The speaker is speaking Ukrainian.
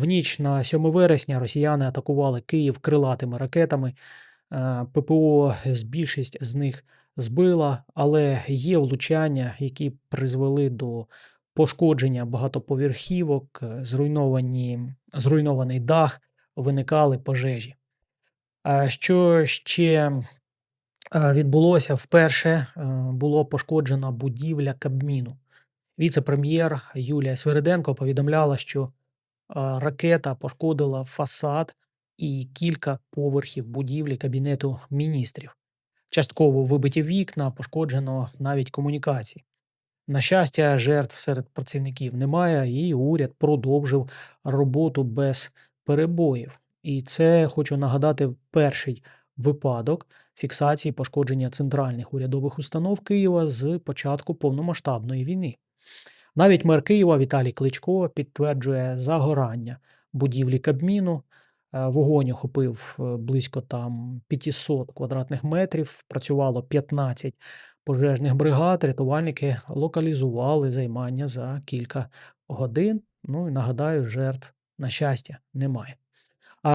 В ніч на 7 вересня росіяни атакували Київ крилатими ракетами. Е, ППО з більшість з них збила, але є влучання, які призвели до пошкодження багатоповерхівок, е, зруйновані, зруйнований дах, виникали пожежі. Що ще е, відбулося? Вперше було пошкоджена будівля Кабміну. Віце-прем'єр Юлія Свириденко повідомляла, що ракета пошкодила фасад і кілька поверхів будівлі Кабінету міністрів. Частково вибиті вікна, пошкоджено навіть комунікації. На щастя, жертв серед працівників немає, і уряд продовжив роботу без перебоїв. І це хочу нагадати перший випадок фіксації пошкодження центральних урядових установ Києва з початку повномасштабної війни. Навіть мер Києва Віталій Кличко підтверджує загорання будівлі Кабміну. Е, Вогонь охопив е, близько там 500 квадратних метрів. Працювало 15 пожежних бригад. Рятувальники локалізували займання за кілька годин. Ну і нагадаю, жертв на щастя немає.